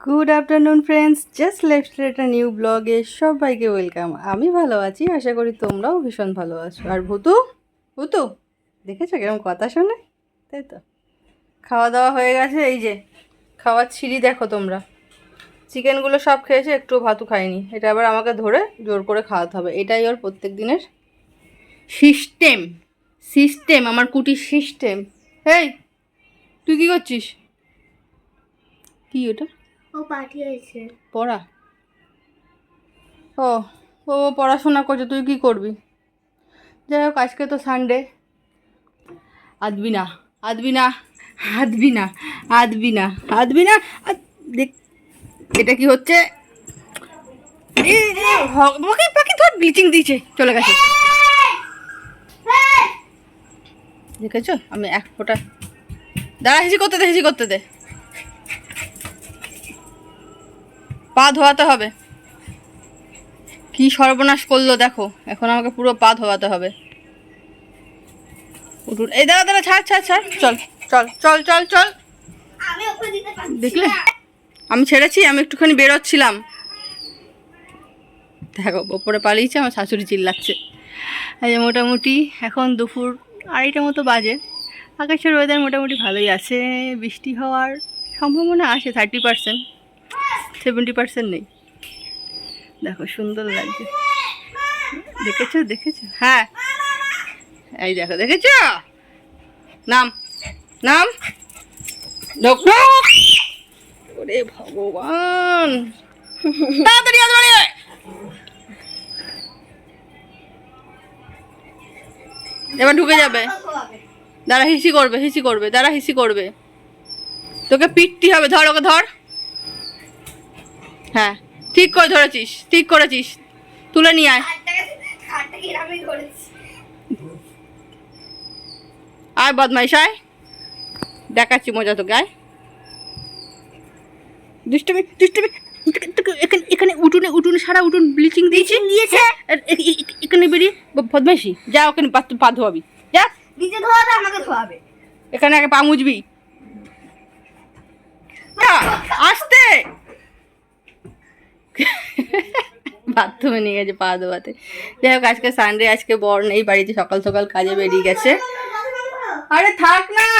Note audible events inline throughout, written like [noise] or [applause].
Good afternoon friends just left একটা new ব্লগে সবাইকে ওয়েলকাম আমি ভালো আছি, আশা করি তোমরাও ভীষণ ভালো আছো। আর ভুতু? ভুতু, দেখেছ কীরকম কথা শোনে? তাই তো। খাওয়া দাওয়া হয়ে গেছে, এই যে, খাওয়ার ছিঁড়ি দেখো তোমরা। চিকেনগুলো সব খেয়েছে, একটু ভাতু খায়নি এটা আবার আমাকে ধরে জোর করে খাওয়াতে হবে। এটাই ওর প্রত্যেক দিনের সিস্টেম সিস্টেম আমার কুটির সিস্টেম হেই, তুই কী করছিস? কী ওটা? ও পাঠিয়েছে। পড়া? ও ও পড়াশোনা করছে, তুই কি করবি? যাই হোক, আজকে তো সানডে আদবি না আদবি না আদবি না আদবি না আদবি না দেখ, এটা কি হচ্ছে? আমাকে পাখি ধর ব্লিচিং দিয়েছে, চলে গেছে। দেখেছ? আমি এক ফোঁটা দাঁড়া, হিসি করতে দে, হিসি করতে দে। পা ধোয়াতে হবে। কি সর্বনাশ করল দেখো এখন আমাকে পুরো পা ধোয়াতে হবে। উঠুন। এই দাঁড়া দাঁড়া ছাড় ছাড় ছাড়। চল চল চল চল চল। দেখলে? আমি ছেড়েছি আমি একটুখানি বেরোচ্ছিলাম। দেখো ওপরে পালিয়েছে আমার শাশুড়ি চিল্লাচ্ছে। এই যে মোটামুটি এখন দুপুর আড়াইটা মতো বাজে। আকাশের ওয়েদার মোটামুটি ভালোই আছে বৃষ্টি হওয়ার সম্ভাবনা আছে থার্টি পার্সেন্ট সেভেন্টি পার্সেন্ট নেই। দেখো, সুন্দর লাগছে। দেখেছ? দেখেছ? হ্যাঁ। এই দেখো, দেখেছ? নাম নাম। ওরে ভগবান। তাড়াতাড়ি আজ এবার ঢুকে যাবে। দাঁড়া, হিসি করবে হিসি করবে, দাঁড়া, হিসি করবে। তোকে পিটটি হবে, ধর ওকে, ধর। হ্যাঁ ঠিক করে ধরেছিস ঠিক করেছিস। তুলে নিয়ে আয়। আয় বদমাইশ আয়। দেখাচ্ছি মজা তোকে আয়। দুষ্টমি দুষ্টমি এখানে এখানে উঠুনে উঠুনে সারা উঠুন ব্লিচিং দিয়েছি। দিয়েছে? এখানে বেরিয়ে বদমাইশি যা ওখানে পা ধোয়াবি। যা। নিজে ধোয়াবে আমাকে ধোয়াবে। এখানে আগে পা মুজবি বাথরুমে নিয়ে গেছে পা ধোয়াতে। যাই হোক, আজকে সানডে আজকে বর নেই, বাড়িতে সকাল সকাল কাজে বেরিয়ে গেছে। আরে থাক না!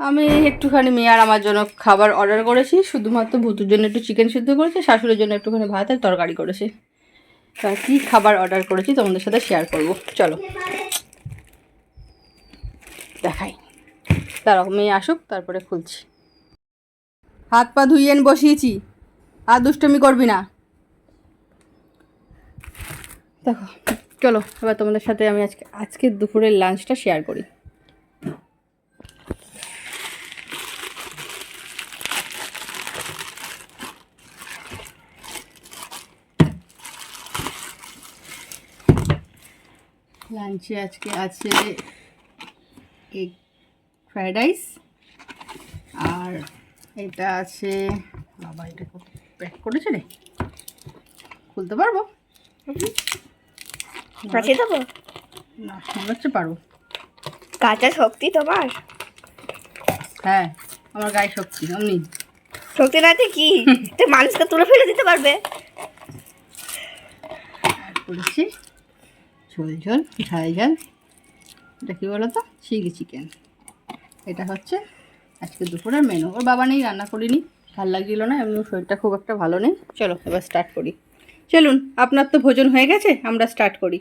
আমি একটুখানি মেয়ে আর আমার জন্য খাবার অর্ডার করেছি, শুধুমাত্র ভুতুর জন্য একটু চিকেন সিদ্ধ করেছি, শাশুড়ির জন্য একটুখানি ভাত আর তরকারি করেছি। তা কী খাবার অর্ডার করেছি তোমাদের সাথে শেয়ার করব। চলো। দেখাই। দাঁড়াও, মেয়ে আসুক, তারপরে খুলছি। হাত পা ধুইয়েন বসিয়েছি। আর দুষ্টমি করবি না। দেখো, চলো, এবার তোমাদের সাথে আমি আজকে আজকে দুপুরের লাঞ্চটা শেয়ার করি। লাঞ্চে আজকে আছে এগ ফ্রায়েড রাইস আর এটা আছে, বাবা, এটা প্যাক করেছে রে? খুলতে পারব? পাঠিয়ে দেবো না হচ্ছে পারব কাঁচা শক্তি তোমার? হ্যাঁ আমার গায়ে শক্তি অমনি। শক্তি নাতে কি? [laughs] তুই মানুষকে তুলে ফেলে দিতে পারবে। করেছি ঝোল ঝোল ঝাল ঝাল। এটা কী বলো তো চিলি চিকেন। এটা হচ্ছে আজকে দুপুরের মেনু ওর বাবা নেই রান্না করিনি। ভালো লাগছিল না এমনি শরীরটা খুব একটা ভালো নেই। চলো এবার স্টার্ট করি। চলুন আপনার তো ভোজন হয়ে গেছে আমরা স্টার্ট করি।